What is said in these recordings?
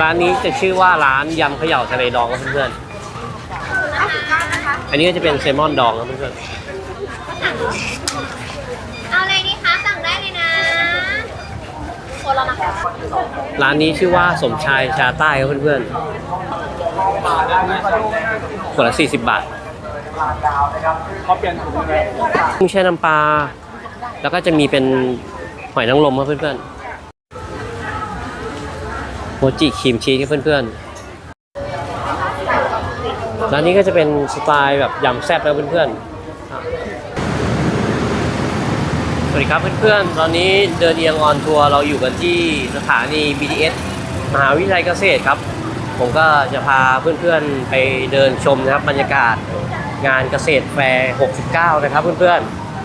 ร้านนี้จะชื่อว่าร้านยำเขย่าทะเลดองครับเพื่อนๆอันนี้ก็จะเป็นเซลมอนดองครับเพื่อนเอาอะไรดีคะสั่งได้เลยนะคนละนะคะๆร้านนี้ชื่อว่าสมชายชาใต้ครับเพื่อนๆขวดละ40บาทเขาเปลี่ยนถุงเลยกุ้งแช่น้ำปลาแล้วก็จะมีเป็นหอยนางรมครับเพื่อนๆ โมจิครีมชีสเพื่อนๆ ร้านนี้ก็จะเป็นสไตล์แบบยำแซ่บแล้วเพื่อนๆ สวัสดีครับเพื่อนๆ ตอนนี้เดินเอียงออนทัวร์เราอยู่กันที่สถานี BTS มหาวิทยาลัยเกษตรครับ ผมก็จะพาเพื่อนๆไปเดินชมนะครับบรรยากาศงานเกษตรแฟร์ 69 นะครับเพื่อน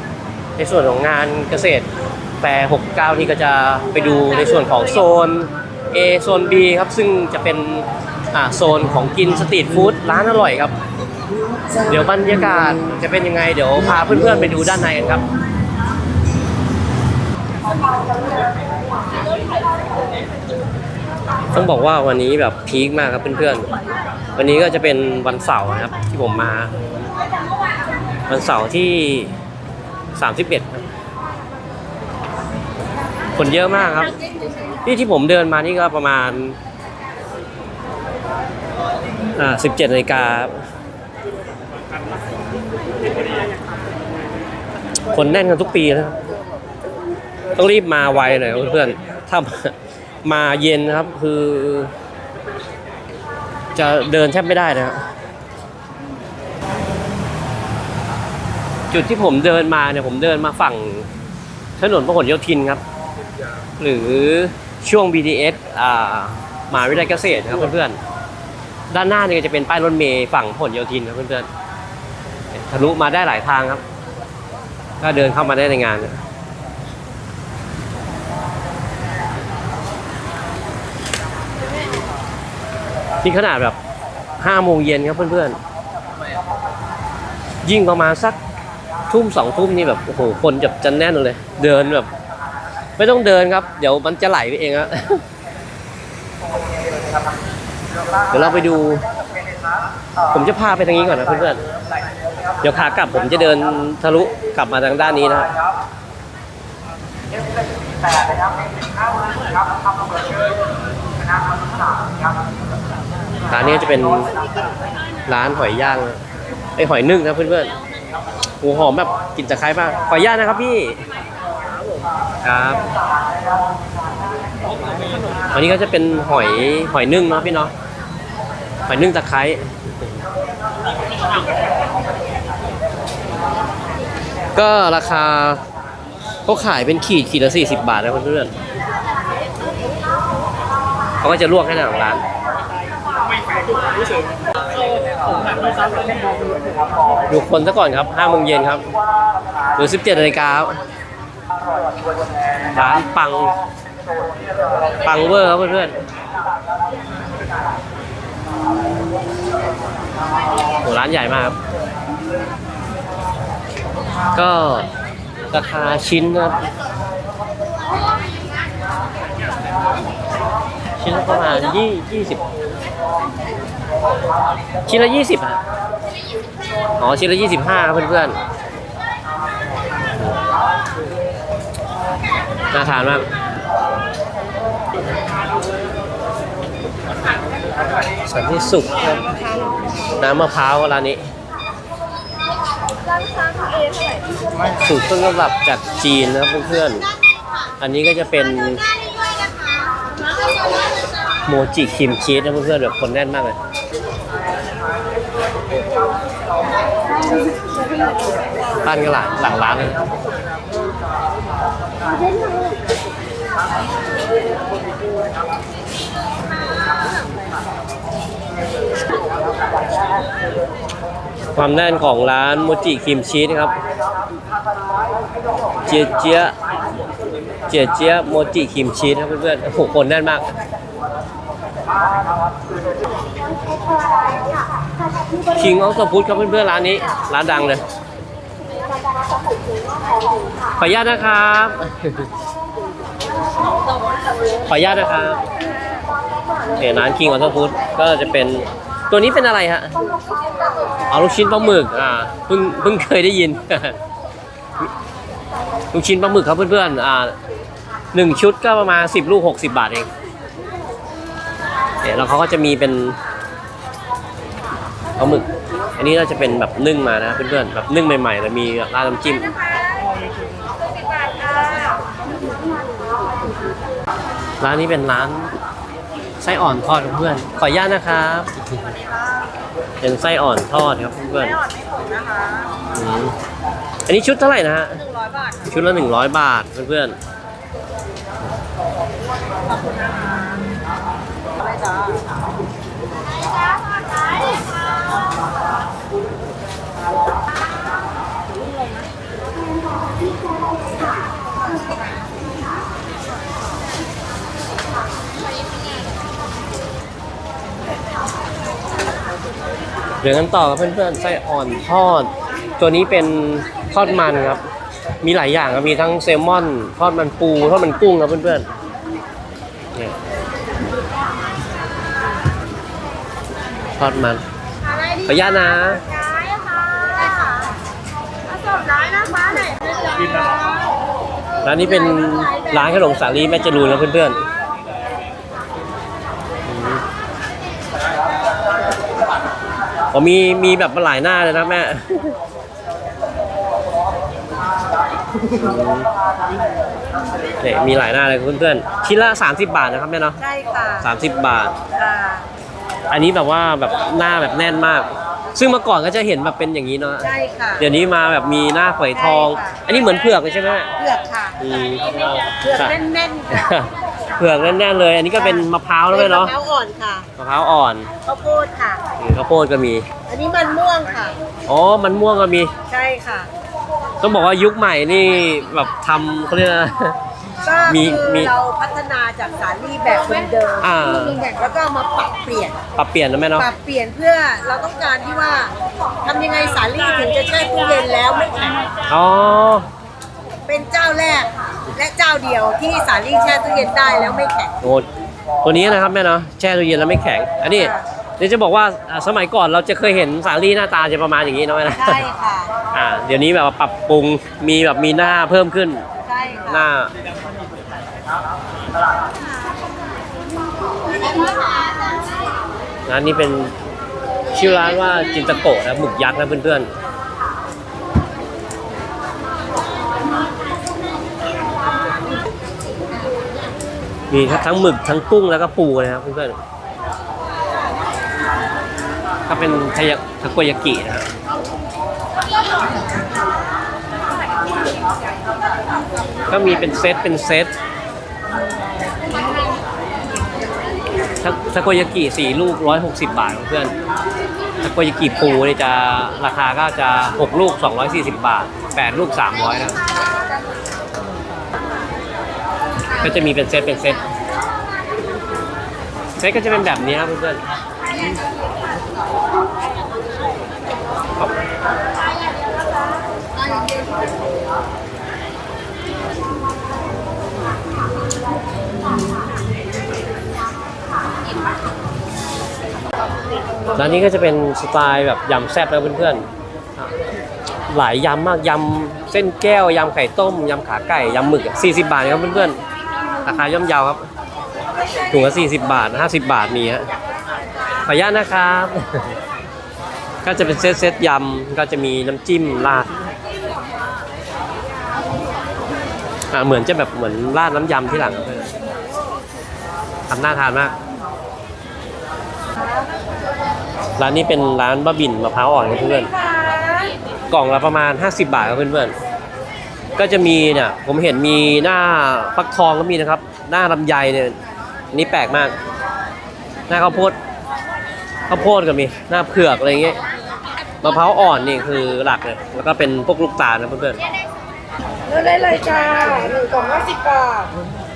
ๆ ในส่วนของงานเกษตรแฟร์ 69 นี่ก็จะไปดูในส่วนของโซน A โซน B ครับ ซึ่งจะเป็นโซนของกินสตรีทฟู้ดร้านอร่อยครับ เดี๋ยวบรรยากาศจะเป็นยังไง เดี๋ยวพาเพื่อนๆไปดูด้านในกันครับต้องบอกว่าวันนี้แบบพีคมากครับเพื่อนๆ วันนี้ก็จะเป็นวันเสาร์นะครับที่ผมมา วันเสาร์ที่ 31ครับ คนเยอะมากครับที่ที่ผมเดินมานี่ก็ประมาณ อ่า17นาฬิกาคนแน่นกันทุกปีนะครับต้องรีบมาไวหน่อยเพื่อนๆถ้ามาเย็นนะครับคือ จะเดินแทบไม่ได้นะจุดที่ผมเดินมาเนี่ยผมเดินมาฝั่งถนนพหลโยธินครับ หรือช่วง BTS อ่ามหาวิทยาลัยเกษตรครับเพื่อนๆ ด้านหน้านี่ก็จะเป็นป้ายรถเมล์ฝั่งพหลโยธินครับเพื่อนๆ ทะลุมาได้หลายทางครับ ก็เดินเข้ามาได้ในงานนี่ยนี่ขนาดแบบห้าโมงเย็นครับเพื่อนๆ ยิ่งประมาณสักทุ่มสองทุ่มนี่แบบโอ้โหคนจะจะแน่นเลย เดินแบบ ไม่ต้องเดินครับ เดี๋ยวมันจะไหลไปเองอะเดี๋ยวเราไปดู ผมจะพาไปทางนี้ก่อนนะเพื่อนๆเดี๋ยวขากลับผมจะเดินทะลุกลับมาทางด้านนี้นะครับร้านนี้จะเป็นร้านหอยย่างไอหอยนึ่งนะเพื่อนๆโอ้หอมแบบกลิ่นตะไคร้มากขออนุญาตนะครับพี่ ครับ อันนี้ก็จะเป็นหอยหอยนึ่งเนาะพี่เนาะหอยนึ่งตะไคร้ก็ราคาเขาขายเป็นขีดขีดละ40บาทนะเพื่อนๆเขาก็จะลวกให้หน้าของร้านดูคนซะก่อนครับ5โมงเย็นครับ หรือ17นาฬิกาค ร้านปัง ปังเวอร์ครับเพื่อนๆโหร้านใหญ่มากครับ ก็ราคาชิ้นนะครับ ชิ้นละประมาณยี่ยี่สิบชิ้นละยี่สิบอะ อ๋อ ชิ้นละยี่สิบห้าเพื่อนๆ น่าทานมากสันติสุขครับน้ำมะพร้าวร้านนี้ สูตรต้นตำรับจากจีนนะครับเพื่อนๆ อันนี้ก็จะเป็นโมจิครีมชีสนะเพื่อนๆแบบคนแน่นมากเลยตั้นกันหลังหลังร้านเลย ความแน่นของร้านโมจิครีมชีสครับ เจียเจียเจียเจียโมจิครีมชีสครับเพื่อนๆโอ้โหคนแน่นมากคิงออฟสพุทครับเพื่อนๆร้านนี้ ร้านดังเลย ขออนุญาตนะครับ ขออนุญาตนะครับเนี่ยร้าน King Auto Food ก็จะเป็นตัวนี้เป็นอะไรฮะเอาลูกชิ้นปลาหมึกอ่าเพิ่งเพิ่งเคยได้ยิน ลูกชิ้นปลาหมึกครับเพื่อนๆอ่าหนึ่งชุดก็ประมาณสิบลูกหกสิบาทเองเนี่ยแล้วเขาก็จะมีเป็นปลาหมึก อันนี้เราจะเป็นแบบนึ่งมานะเพื่อนๆแบบนึ่งใหม่ๆแล้วมีราดน้ำจิ้ม ร้านนี้เป็นร้านไส้อ่อนทอดครับเพื่อน ขออนุญาตนะครับเป็นไส้อ่อนทอดครับเพื่อนอืมอันนี้ชุดเท่าไหร่นะฮะชุดละหนึ่งร้อยบาทเพื่อนๆ เดี๋ยวกันต่อกับเพื่อนๆไส้อ่อนทอด ตัวนี้เป็นทอดมันครับ มีหลายอย่างครับมีทั้งแซลมอน ทอดมันปูทอดมันกุ้งครับเพื่อนๆเนี่ยทอดมันไรดีขออนุญาตนะร้านนี้เป็นร้านขนมสาลีแม่จรูนครับเพื่อนๆอืม อ๋อมีมีแบบหลายหน้าเลยนะแม่ เนี่ยมีหลายหน้าเลยเพื่อนๆชิ้นละ 30 บาทนะครับแม่เนาะใช่ค่ะ30บาท ค่ะอันนี้แบบว่าแบบหน้าแบบแน่นมาก ซึ่งเมื่อก่อนก็จะเห็นแบบเป็นอย่างนี้เนาะ ใช่ค่ะ เดี๋ยวนี้มาแบบมีหน้าฝอยทอง ใช่ค่ะ อันนี้เหมือนเผือกเลยใช่ไหมแม่เผือกค่ะอืม เผือกแน่นๆค่ะ เผือกแน่นๆเลย อันนี้ก็เป็นมะพร้าวแล้วไหมเนาะมะพร้าวอ่อนค่ะมะพร้าวอ่อนข้าวโพดค่ะอืมข้าวโพดก็มี อันนี้มันม่วงค่ะ อ๋อ มันม่วงก็มี ใช่ค่ะ ต้องบอกว่ายุคใหม่นี่แบบทำเขาเรียกอะไรนะก็มี คือมีเราพัฒนาจากสาลี่แบบเดิมๆอ่าแล้วก็เอามาปรับเปลี่ยน ปรับเปลี่ยนนะแม่เนาะ ปรับเปลี่ยนเพื่อเราต้องการที่ว่าทำยังไงสาลี่ถึงจะแช่ตู้เย็นแล้วไม่แข็งอ๋อ เป็นเจ้าแรก และเจ้าเดียวที่สาลี่แช่ตู้เย็นได้แล้วไม่แข็ง โอ้ตัวนี้นะครับแม่เนาะแช่ตู้เย็นแล้วไม่แข็ง อันนี้ค่ะ เดี๋ยวจะบอกว่าอ่าสมัยก่อนเราจะเคยเห็นสาลี่หน้าตาจะประมาณอย่างนี้นะแม่นะ ใช่ค่ะอ่าเดี๋ยวนี้แบบว่าปรับปรุงมีแบบมีหน้าเพิ่มขึ้น ใช่หค่ะน้าร้านนี้เป็นชื่อร้านว่าจินตโกะนะหมึกยักษ์นะเพื่อนๆ มีทั้งหมึกทั้งกุ้งแล้วก็ปูนะครับเพื่อนๆก็เป็นทายทาโกยากินะครับก็มีเป็นเซตเป็นเซตทาทาโกยากิสี่ลูกร้อยหกสิบบาทเพื่อนทาโกยากิปูเนี่จะราคาก็จะหกลูกสองร้อยสี่สิบบาทแปดลูกสามร้อยนะ ก็จะมีเป็นเซตเป็นเซตเซตก็จะเป็นแบบนี้ครับเพื่อนร้านนี้ก็จะเป็นสไตล์แบบยำแซ่บนะเพื่อนๆ หลายยำมากยำเส้นแก้วยำไข่ต้มยำขาไก่ยำหมึก 40 บาทครับเพื่อนๆ ราคาย่อมเยาวครับ ถุงละ40 บาท 50 บาทมีฮะขออนุญาตนะครับ ก็จะเป็นเซตเซตยำ ก็จะมีน้ำจิ้มราดอ่าเหมือนจะแบบเหมือนราดน้ำยำที่หลังทำน่าทานมาก ร้านนี้เป็นร้านบ้าบินมะพร้าวอ่อนครับเพื่อนๆกล่องละประมาณ 50 บาทครับเพื่อนๆ ก็จะมีเนี่ยผมเห็นมีหน้าฟักทองก็มีนะครับ หน้าลำไยเนี่ยอันนี้แปลกมาก หน้าข้าวโพดข้าวโพดก็มีหน้าเผือกอะไรเงี้ยมะพร้าวอ่อนนี่คือหลักเลยแล้วก็เป็นพวกลูกตาลนะเพื่อนเลือกได้เลยจ้าหนึ่งกล่องห้าสิบบาท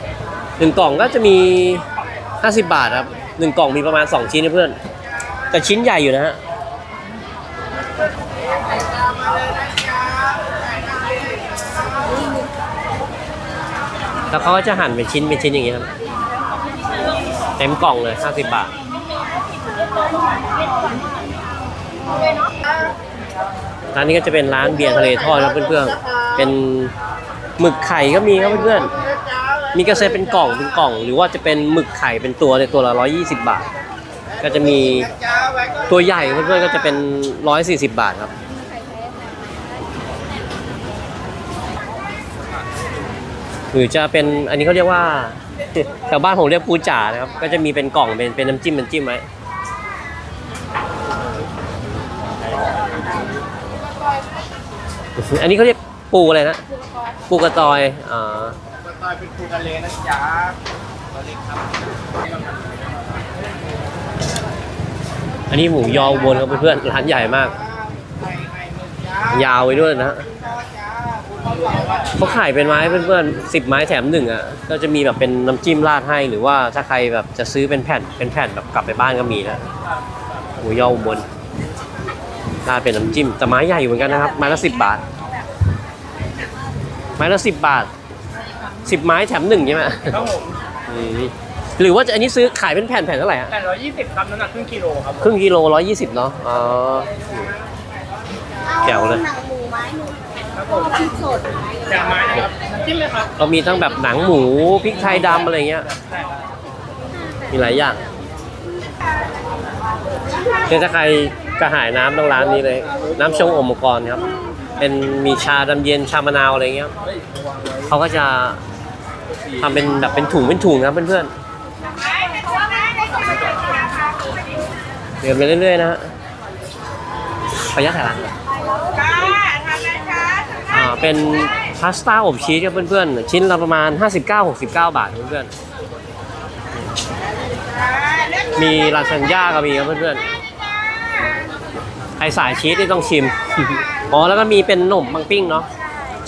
ๆหนึ่งกล่องก็จะมี 50 บาทครับหนึ่งกล่องมีประมาณ 2 ชิ้นนะเพื่อน แต่ชิ้นใหญ่อยู่นะฮะ แล้วเขาก็จะหั่นเป็นชิ้นเป็นชิ้นอย่างเงี้ยครับเต็มกล่องเลย50บาทร้านนี้ก็จะเป็นร้านเบียร์ทะเลทอดครับเพื่อนๆ เป็นหมึกไข่ก็มีครับเพื่อนๆ มีกระเซ็นเป็นกล่องเป็นกล่อง หรือว่าจะเป็นหมึกไข่เป็นตัวในตัวละ 120 บาท ก็จะมีตัวใหญ่เพื่อนๆก็จะเป็น 140 บาทครับ หรือจะเป็นอันนี้เขาเรียกว่าแถวบ้านผมเรียกปูจ่านะครับ ก็จะมีเป็นกล่องเป็นเป็นน้ำจิ้มน้ำจิ้มไว้อันนี้เขาเรียกปูอะไรนะ ปูกระตอยอ่าตอยเป็นปูทะเลนะจ๊ะตัวเล็กครับ อันนี้หมูยออุบนครับเพื่อนๆร้านใหญ่มาก ยาวไปด้วยนะ เขาขายเป็นไม้เพื่อนๆสิบไม้แถมหนึ่งอะก็จะมีแบบเป็นน้ำจิ้มราดให้หรือว่าถ้าใครแบบจะซื้อเป็นแผ่นเป็นแผ่นแบบกลับไปบ้านก็มีนะหมูยออุบนราดเป็นน้ำจิ้มแต่ไม้ใหญ่อยู่เหมือนกันนะครับไม้ละสิบบาท ไม้ละสิบบาทสิบไม้แถมหนึ่งใช่ไหมครับผมอืมหรือว่าจะอันนี้ซื้อขายเป็นแผ่นแผ่นเท่าไหร่อะแปดร้อยยี่สิบครับน้ำหนักครึ่งกิโลครับครึ่งกิโลร้อยยี่สิบเนาะอ๋อแจ๋วเลยหนังหมูไม้หนึ่งครับผม พริกสดจากไม้นะครับจิ้มเลยครับเรามีทั้งแบบหนังหมูพริกไทยดำอะไรเงี้ย มีหลายอย่างเดี๋ยถ้าใครกระหายน้ำต้องร้านนี้เลย น้ำชงอมมังกรครับ เป็นมีชาดำเย็นชามะนาวอะไรเงี้ยเขาก็จะทำเป็นแบบเป็นถุงเป็นถุงครับเพื่อนๆเดินไปเรื่อยๆนะฮะขออนุญาตถ่ายร้านก่อนอ่าเป็นพาสต้าอบชีสครับเพื่อนๆ ชิ้นละประมาณ 59-69 บาทเพื่อนๆ มีลาซานญ่าก็มีครับเพื่อนๆ ไอสายชีสที่ต้องชิม อ๋อ แล้วก็มีเป็นขนมปังปิ้งเนาะ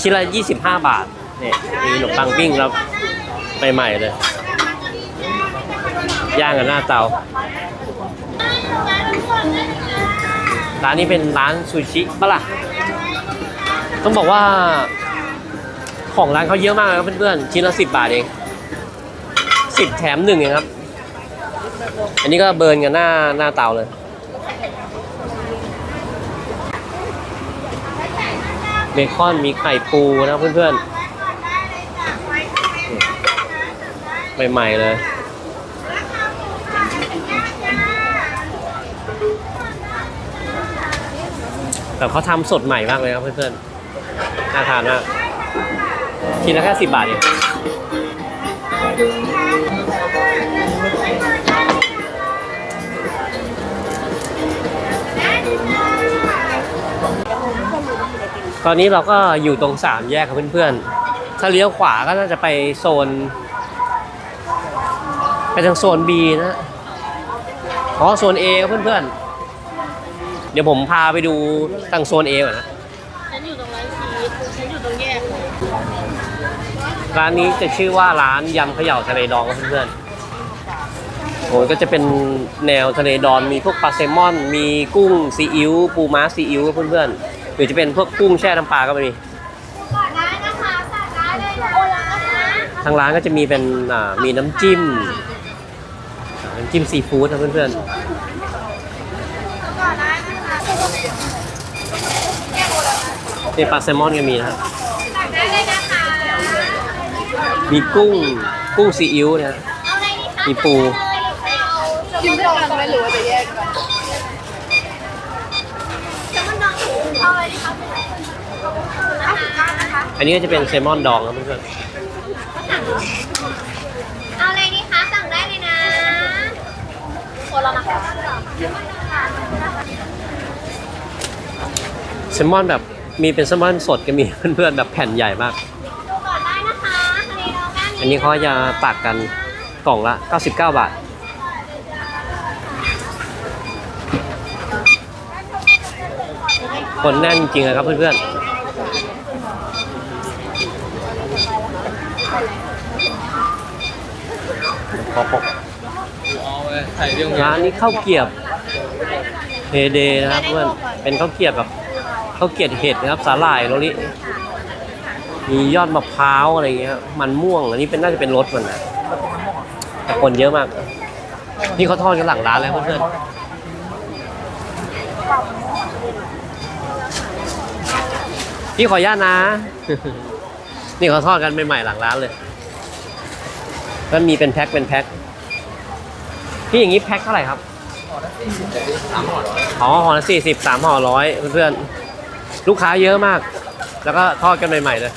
ชิ้นละ 25 บาท เนี่ย มีขนมปังปิ้งแล้วใหม่ๆเลย ย่างกันหน้าเตา ร้านนี้เป็นร้านซูชิปะล่ะ ต้องบอกว่า ของร้านเขาเยอะมากครับเพื่อนๆชิ้นละ10บาทเอง10แถมหนึ่งเองครับ อันนี้ก็เบิร์นกันหน้าหน้าเตาเลยเบคอนมีไข่ปูนะเพื่อนๆใหม่ๆเลยแบบเขาทำสดใหม่มากเลยครับเพื่อนๆ น่าทานมากชิ้นละแค่สิบบาทเองตอนนี้เราก็อยู่ตรงสามแยกครับเพื่อนๆ ถ้าเลี้ยวขวาก็น่าจะไปโซน ไปทางโซน B นะอ๋อโซน A ครับเพื่อนๆ เดี๋ยวผมพาไปดูทางโซน A ก่อนนะ ฉันอยู่ตรงร้านชีสฉันอยู่ตรงแยกเลย ร้านนี้จะชื่อว่าร้านยำเขย่าทะเลดองครับเพื่อนๆโอ้ก็จะเป็นแนวทะเลดองมีพวกปลาแซลมอน มีกุ้งซีอิ๊วปูม้าซีอิ๊วครับเพื่อนๆหรือจะเป็นพวกกุ้งแช่น้ำปลาก็มีก่อนได้นะคะสั่งได้เลยนะโอนแล้วนะคะทางร้านก็จะมีเป็นอ่ามีน้ำจิ้มน้ำจิ้มซีฟู้ดครับเพื่อนก่อนได้นะคะๆนี่ปลาแซลมอนก็มีนะครับ สั่งได้เลยนะคะ มีกุ้งกุ้งซีอิ๊วนะฮะเอาอะไรดีคะมีปูกินด้วยกันไหมหรือว่าจะแยกกันจะมันดังหูเอาอะไรดีคะเอาสิบเก้านะคะอันนี้ก็จะเป็นแซลมอนดองครับเพื่อนเอาอะไรดีคะสั่งได้เลยนะคนละนะคะๆแซลมอนแบบมีเป็นแซลมอนสดก็มีเพื่อนๆแบบแผ่นใหญ่มากดูก่อนได้นะคะทะเลด องด้านนี้อันนี้เขาจะตักกันกล่องละ 99 บาท คนแน่นจริงๆเลยครับเพื่อนๆขอปกเอาไปใส่เรื่องร้านนี้ข้าวเกรียบเฮเดนะครับเพื่อนเป็นข้าวเกรียบแบบข้าวเกรียบเห็ดนะครับสาหร่ายโรลิ มียอดมะพร้าวอะไรเงี้ย มันม่วง อันนี้เป็นน่าจะเป็นรสมันนะแต่คนเยอะมาก นี่เขาทอดกันหลังร้านแล้วเพื่อนๆพี่ขออนุญาตนะ นี่เขาทอดกันใหม่ๆหลังร้านเลยแล้วมีเป็นแพ็คเป็นแพ็คพี่อย่างนี้แพ็คเท่าไหร่ครับอ๋อห่อละสี่สิบสามห่อร้อยเพื่อนๆลูกค้าเยอะมาก แล้วก็ทอดกันใหม่ๆเลย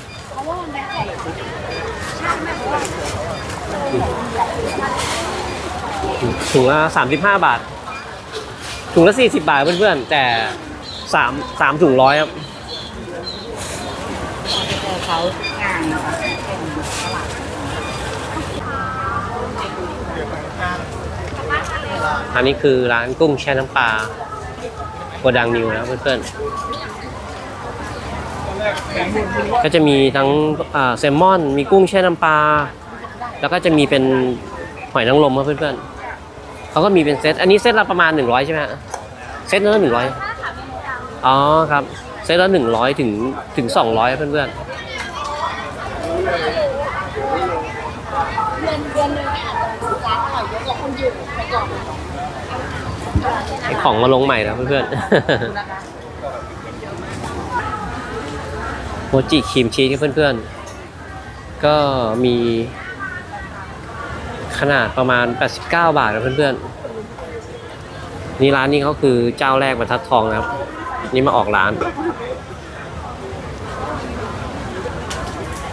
ถุงละสามสิบห้าบาท ถุงละสี่สิบาทเพื่อนๆ แต่สามสามถุงร้อยครับเขาอันนี้คือร้านกุ้งแช่น้ำปลาโกดังนิวนะเพื่อนๆ ก็จะมีทั้งแซลมอน มีกุ้งแช่น้ำปลา แล้วก็จะมีเป็นหอยนางรมครับเพื่อนๆเขาก็มีเป็นเซต อันนี้เซตละประมาณ100ใช่ไหมฮะ เซตละหนึ่งร้อยอ๋อครับ เซตละหนึ่งร้อยถึงถึงสองร้อยเพื่อนๆเดือนเดือนหนึงเนี่ยอาจจะร้านอร่อยเยอะกว่าคนอยู่ไปก่อนไอของมาลงใหม่นะเพื่อนๆโมจิครีมชีสครับเพื่อนๆ ก็มี ขนาดประมาณ 89 บาทนะเพื่อนๆ นี่ร้านนี้เขาคือเจ้าแรกบรรทัดทองนะครับ นี่มาออกร้าน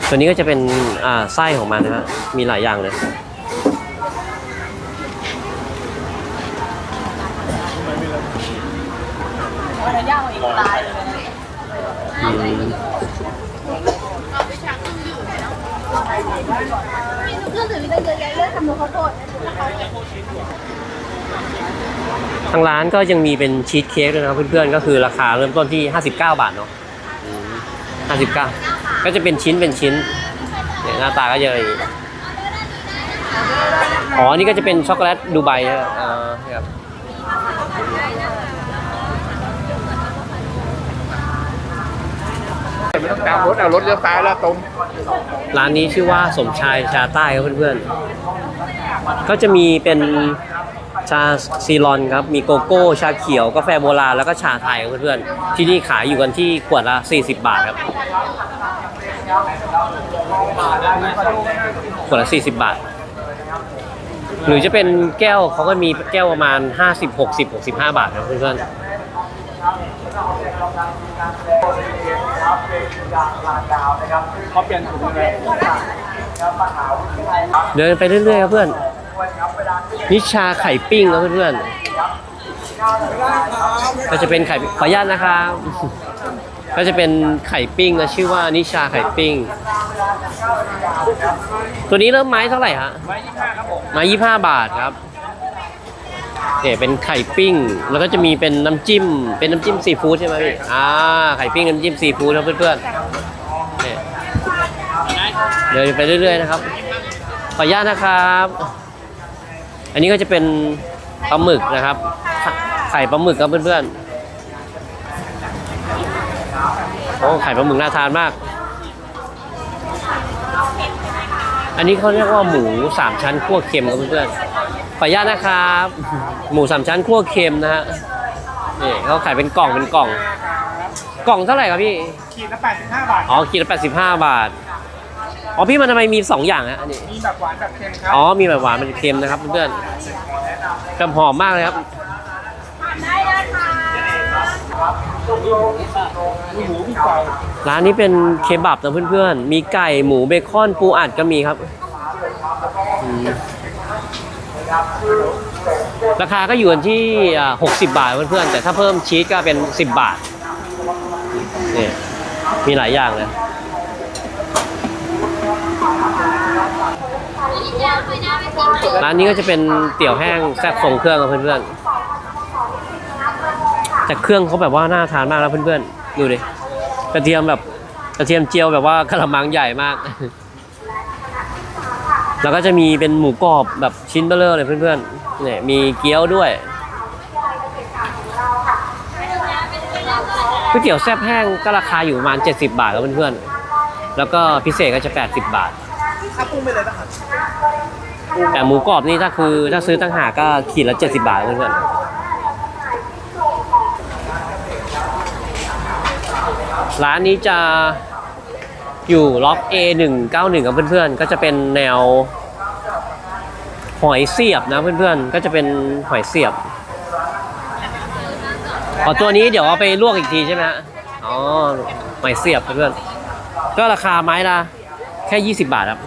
ตัวนี้ก็จะเป็นอ่าไส้ของมันนะฮะมีหลายอย่างเลยอืม รื่องถึงเรื่องเยอะแยะเรื่องทำนูข้าวโพดทางร้านก็ยังมีเป็นชีสเค้กด้วยนะเพื่อนๆ ก็คือราคาเริ่มต้นที่ 59 บาทเนาะ59 ก็จะเป็นชิ้นเป็นชิ้นเนี่ยหน้าตาก็จะอย่างนี้อ๋ออันนี่ก็จะเป็นช็อกโกแลตดูไบนะอ่าครับ ไม่ต้องตามรถเอารถเลี้ยวซ้ายแล้วตรงร้านนี้ชื่อว่าสมชายชาใต้ครับเพื่อนๆ ก็จะมีเป็นชาซีรอนครับ มีโกโก้ ชาเขียว กาแฟโบราณ แล้วก็ชาไทยครับเพื่อนๆ ที่นี่ขายอยู่กันที่ขวดละ 40 บาทครับ ขวดละ 40 บาท หรือจะเป็นแก้วเขาก็มีแก้วประมาณ 50 60 65 บาทครับเพื่อนๆ เขาเปลี่ยนถุงเลยเดินไปเรื่อยๆครับเพื่อน นิชาไข่ปิ้งครับเพื่อนๆก็จะเป็นไข่ขออนุญาตนะครับก็จะเป็นไข่ปิ้งนะชื่อว่านิชาไข่ปิ้ง ตัวนี้เริ่มไม้เท่าไหร่ฮะไว้ยี่ห้าครับผมไม้ยี่ห้าบาทครับเนี่ยเป็นไข่ปิ้ง แล้วก็จะมีเป็นน้ำจิ้ม เป็นน้ำจิ้มซีฟู้ดใช่ไหมพี่อ่าไข่ปิ้งน้ำจิ้มซีฟู้ดครับเพื่อนๆเนี่ย เดินไปเรื่อยๆนะครับขออนุญาตนะครับ อันนี้ก็จะเป็นปลาหมึกนะครับ ไข่ปลาหมึกครับเพื่อนๆโอ้ไข่ปลาหมึกน่าทานมาก อันนี้เขาเรียกว่าหมูสามชั้นคั่วเค็มครับเพื่อนๆขออนุญาตนะครับ หมูสามชั้นคั่วเค็มนะฮะนี่เขาขายเป็นกล่องเป็นกล่อง กล่องเท่าไหร่ครับพี่ขีดละ85 บาท อ๋อขีดละ85 บาท อ๋อพี่มันทำไมมีสองอย่างฮะอันนี้มีแบบหวานแบบเค็มครับอ๋อมีแบบหวานมันเค็มนะครับเพื่อนๆแบบหอมมากเลยครับได้นะคะมีหมูมีไก่ร้านนี้เป็นเคบับนะเพื่อนๆ มีไก่หมูเบคอนปูอัดก็มีครับอืมราคาก็อยู่กันที่อ่า60 บาทเพื่อนๆ แต่ถ้าเพิ่มชีสก็เป็น 10 บาท นี่ มีหลายอย่างเลย ย่างไปหน้าไปสิ ร้านนี้ก็จะเป็นเตี๋ยวแห้งแซ่บทรงเครื่องครับเพื่อนๆแต่เครื่องเขาแบบว่าน่าทานมากแล้วเพื่อนๆดูดิกระเทียมแบบกระเทียมเจียวแบบว่ากระมังใหญ่มาก แล้วก็จะมีเป็นหมูกรอบแบบชิ้นเบลอเลยเพื่อนๆเนี่ยมีเกี๊ยวด้วยก๋วยเตี๋ยวแซ่บแห้งก็ราคาอยู่ประมาณ 70 บาทครับเพื่อนๆ แล้วก็พิเศษก็จะ 80 บาทถ้าปรุงไปเลยป่ะครับปรุง แต่หมูกรอบนี่ถ้าคือถ้าซื้อตั้งหากก็ขีดละ 70 บาทเพื่อนๆร้านนี้จะอยู่ล็อก A191 กับเพื่อนๆ ก็จะเป็นแนวหอยเสียบนะเพื่อนๆ ก็จะเป็นหอยเสียบขอตัวนี้เดี๋ยวเอาไปลวกอีกทีใช่ไหมฮะอ๋อหอยเสียบเพื่อนๆ ก็ราคาไม้ละแค่ 20 บาทครับ